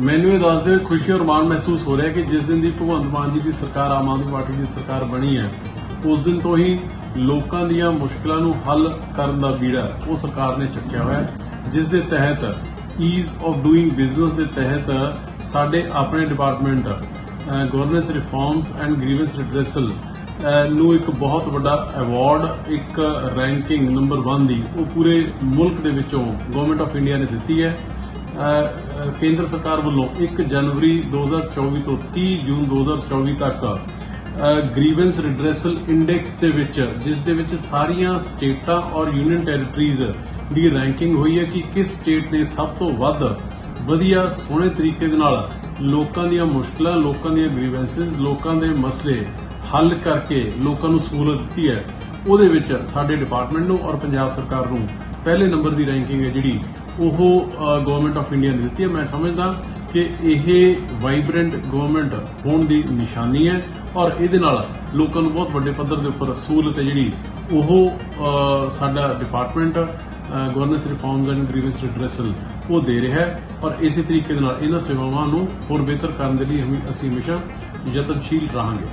ਮੈਨੂੰ ਇਹ ਦੱਸਦੇ ਹੋਏ ਖੁਸ਼ੀ ਔਰ ਮਾਣ ਮਹਿਸੂਸ ਹੋ ਰਿਹਾ ਕਿ ਜਿਸ ਦਿਨ ਦੀ ਭਗਵੰਤ ਮਾਨ ਜੀ ਦੀ ਸਰਕਾਰ, ਆਮ ਆਦਮੀ ਪਾਰਟੀ ਦੀ ਸਰਕਾਰ ਬਣੀ ਹੈ, ਉਸ ਦਿਨ ਤੋਂ ਹੀ ਲੋਕਾਂ ਦੀਆਂ ਮੁਸ਼ਕਲਾਂ ਨੂੰ ਹੱਲ ਕਰਨ ਦਾ ਬੀੜਾ ਉਹ ਸਰਕਾਰ ਨੇ ਚੱਕਿਆ ਹੋਇਆ ਜਿਸ ਦੇ ਤਹਿਤ ਈਜ਼ ਆਫ ਡੂਇੰਗ ਬਿਜ਼ਨਸ ਦੇ ਤਹਿਤ ਸਾਡੇ ਆਪਣੇ department governance reforms and grievance redressal ਨੂੰ ਇੱਕ ਬਹੁਤ ਵੱਡਾ ਅਵਾਰਡ ਇੱਕ ਰੈਂਕਿੰਗ ਨੰਬਰ 1 ਦੀ ਉਹ ਪੂਰੇ ਮੁਲਕ ਦੇ ਵਿੱਚੋਂ ਗਵਰਨਮੈਂਟ ਆਫ ਇੰਡੀਆ ਨੇ ਦਿੱਤੀ ਹੈ। ਕੇਂਦਰ ਸਰਕਾਰ ਵੱਲੋਂ 1 ਜਨਵਰੀ 2024 ਤੋਂ 30 ਜੂਨ 2024 ਤੱਕ ਗ੍ਰੀਵੈਂਸ ਰਿਡਰੈਸਲ ਇੰਡੈਕਸ ਦੇ ਵਿੱਚ, ਜਿਸ ਦੇ ਵਿੱਚ ਸਾਰੀਆਂ ਸਟੇਟਾਂ ਔਰ ਯੂਨੀਅਨ ਟੈਰੀਟਰੀਜ਼ ਦੀ ਰੈਂਕਿੰਗ ਹੋਈ ਹੈ ਕਿ ਕਿਸ ਸਟੇਟ ਨੇ ਸਭ ਤੋਂ ਵੱਧ ਵਧੀਆ ਸੋਹਣੇ ਤਰੀਕੇ ਦੇ ਨਾਲ ਲੋਕਾਂ ਦੀਆਂ ਮੁਸ਼ਕਲਾਂ, ਲੋਕਾਂ ਦੀਆਂ ਗ੍ਰੀਵੈਂਸਸ ਲੋਕਾਂ ਦੇ ਮਸਲੇ ਹੱਲ ਕਰਕੇ ਲੋਕਾਂ ਨੂੰ ਸਹੂਲਤ ਦਿੱਤੀ ਹੈ। ਉਹਦੇ ਵਿੱਚ ਸਾਡੇ ਡਿਪਾਰਟਮੈਂਟ ਨੂੰ ਔਰ ਪੰਜਾਬ ਸਰਕਾਰ ਨੂੰ ਪਹਿਲੇ ਨੰਬਰ ਦੀ ਰੈਂਕਿੰਗ ਹੈ ਜਿਹੜੀ ਉਹ ਗਵਰਨਮੈਂਟ ਆਫ ਇੰਡੀਆ ਨੇ ਦਿੱਤੀ ਹੈ। ਮੈਂ ਸਮਝਦਾ ਕਿ ਇਹ ਵਾਈਬ੍ਰੈਂਟ ਗਵਰਨਮੈਂਟ ਹੋਣ ਦੀ ਨਿਸ਼ਾਨੀ ਹੈ ਔਰ ਇਹਦੇ ਨਾਲ ਲੋਕਾਂ ਨੂੰ ਬਹੁਤ ਵੱਡੇ ਪੱਧਰ ਦੇ ਉੱਪਰ ਸਹੂਲਤ ਹੈ ਜਿਹੜੀ ਉਹ ਸਾਡਾ department governance reforms and grievance redressal ਉਹ ਦੇ ਰਿਹਾ ਹੈ ਔਰ ਇਸੇ ਤਰੀਕੇ ਦੇ ਨਾਲ ਇਹਨਾਂ ਸੇਵਾਵਾਂ ਨੂੰ ਹੋਰ ਬਿਹਤਰ ਕਰਨ ਦੇ ਲਈ ਹਮੇ- ਅਸੀਂ ਹਮੇਸ਼ਾ ਯਤਨਸ਼ੀਲ ਰਹਾਂਗੇ।